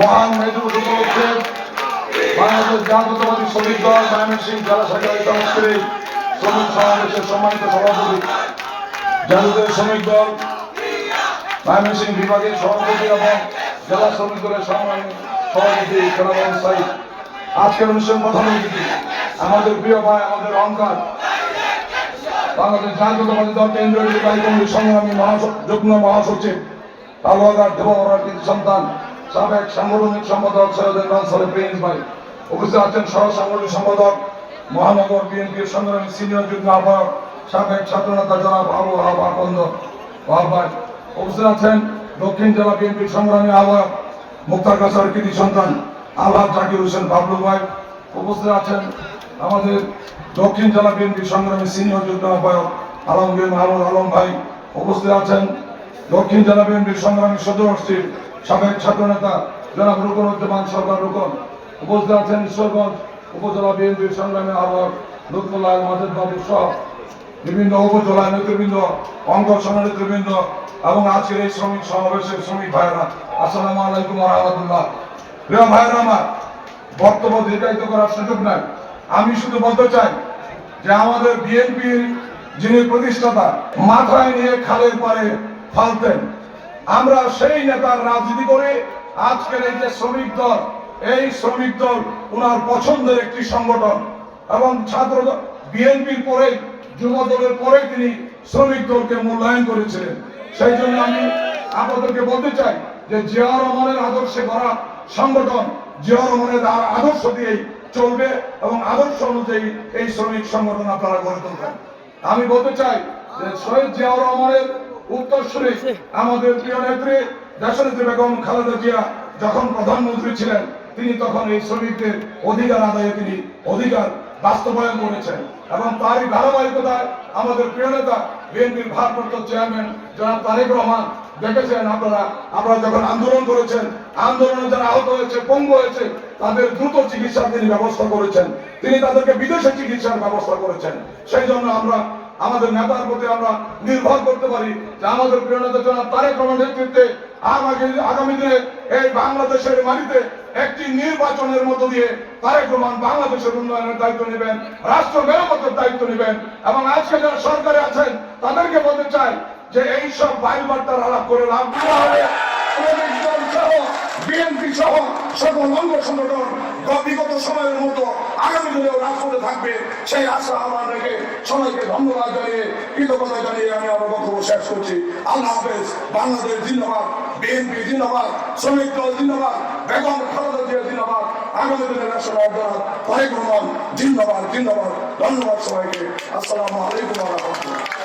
মহান মেদিনীপুর উপলক্ষে বাংলাদেশ জাতীয়তাবাদী শ্রমিক দল ময়মনসিং জেলা সরকারি সংস্কৃতি শ্রমিক সমাবেশের সম্মানিত সভাপতি, জাতীয় শ্রমিক দল ময়মনসিং বিভাগের সভাপতি এবং জেলা সভাপতি খেলাবাবু সাইদ। আজকের অনুষ্ঠান প্রধান অতিথি, আমাদের প্রিয় ভাই, আমাদের অহংকার, বাংলাদেশ জাতীয়তাবাদী দল কেন্দ্রীয় নির্বাহী সংগ্রামী মহাস- যুগ্ম মহাসচিব, তালুয়াগার দেবরার কৃতি সন্তান সাবেক সাংগঠনিক সম্পাদক সৈয়দ সালে প্রিন্স ভাই উপস্থিত আছেন সহ সাংগঠনিক সম্পাদক মহানগর বিএনপির সংগ্রামী সিনিয়র যুগ্ম আহ্বায়ক সাবেক ছাত্রনেতা জনাব আবু ওয়াহাব ভাই উপস্থিত আছেন দক্ষিণ জেলা বিএনপির সংগ্রামী আহ্বায়ক মুক্তার কাছার কৃতি সন্তান আল্লাহ জাকির হোসেন বাবলু ভাই। উপস্থিত আছেন আমাদের দক্ষিণ জেলা বিএনপির সংগ্রামী সিনিয়র যুগ্ম আহ্বায়ক আলমগীর মাহমুদ আলম ভাই। উপস্থিত আছেন দক্ষিণ জেলা বিএনপির সংগ্রামী সদস্যীর সাবেক ছাত্রনেতা জনাব রুকন উজ্জামান সরকার রুকন, উপস্থিত আছেন ঈশ্বরগঞ্জ উপজেলা বিএনপির সংগ্রামী আহ্বায়ক লুৎফুল্লাহ মাজেদ বাবু সহ বিভিন্ন উপজেলা নেতৃবৃন্দ, অঙ্গ নেতৃবৃন্দ এবং আজকের এই শ্রমিক সমাবেশের শ্রমিক ভাইরা আসসালামু আলাইকুম রহমতুল্লাহ। প্রিয় ভাইরা আমার, বক্তব্য দীর্ঘায়িত করার সুযোগ নাই। আমি শুধু বলতে চাই যে আমাদের বিএনপির যিনি প্রতিষ্ঠাতা, মাথায় নিয়ে খালের পারে ফালতেন আমরা সেই নেতার রাজনীতি করে আজকের এই যে শ্রমিক দল, এই শ্রমিক দল ওনার পছন্দের একটি সংগঠন এবং ছাত্র বিএনপির পরে, যুব দলের পরে তিনি শ্রমিক দলকে মূল্যায়ন করেছিলেন। সেই জন্য আমি আপনাদেরকে বলতে চাই যে জিয়া রহমানের আদর্শে ভরা সংগঠন জিয়া রহমানের আদর্শ দিয়েই চলবে এবং আদর্শ অনুযায়ী এই শ্রমিক সংগঠন আপনারা গড়ে তুলবেন। আমি বলতে চাই যে শহীদ জিয়াউর রহমানের উত্তরসূরি আমাদের প্রিয় নেত্রী দেশনেত্রী বেগম খালেদা জিয়া যখন প্রধানমন্ত্রী ছিলেন, তিনি তখন এই শ্রমিকদের অধিকার আদায়ে তিনি অধিকার বাস্তবায়ন করেছেন এবং তারই ধারাবাহিকতায় আমাদের প্রিয় নেতা বিএনপির ভারপ্রাপ্ত চেয়ারম্যান জনাব তারেক রহমান দেখেছেন আপনারা আপনারা যখন আন্দোলন করেছেন, আন্দোলনে যারা আহত হয়েছে, পঙ্গু হয়েছে, তাদের দ্রুত চিকিৎসার তিনি ব্যবস্থা করেছেন। তিনি তাদেরকে বিদেশে চিকিৎসার ব্যবস্থা করেছেন। সেই জন্য আমরা আমাদের নেতার প্রতি আমরা নির্ভর করতে পারি যে আমাদের প্রিয় নেতা জনাব তারেক রহমানের নেতৃত্বে আগামী দিনে এই বাংলাদেশের মাটিতে একটি নির্বাচনের মধ্য দিয়ে তারেক রহমান বাংলাদেশের উন্নয়নের দায়িত্ব নেবেন, রাষ্ট্র মেরামতের দায়িত্ব নেবেন এবং আজকে যারা সরকারে আছেন, তাদেরকে বলতে চাই যে এই সব বাইল বার্তার আলাপ করে লাভ হবে? সহ, বিএনপি সহ সকল অঙ্গ সংগঠন বিগত সময়ের মতো আগামী দিনেও রাজপথে থাকবে। সেই আশা আমার রেখে সবাইকে ধন্যবাদ জানিয়ে, কৃতজ্ঞতা জানিয়ে আমি আমার বক্তব্য শেষ করছি। আল্লাহ হাফেজ, বাংলাদেশ জিন্দাবাদ, বিএনপি জিন্দাবাদ, শ্রমিক দল জিন্দাবাদ, বেগম খালেদা জিয়া জিন্দাবাদ। আগামী দিনের ন্যাশনাল দল তারেক রহমান জিন্দাবাদ জিন্দাবাদ। ধন্যবাদ সবাইকে। আসসালামু আলাইকুম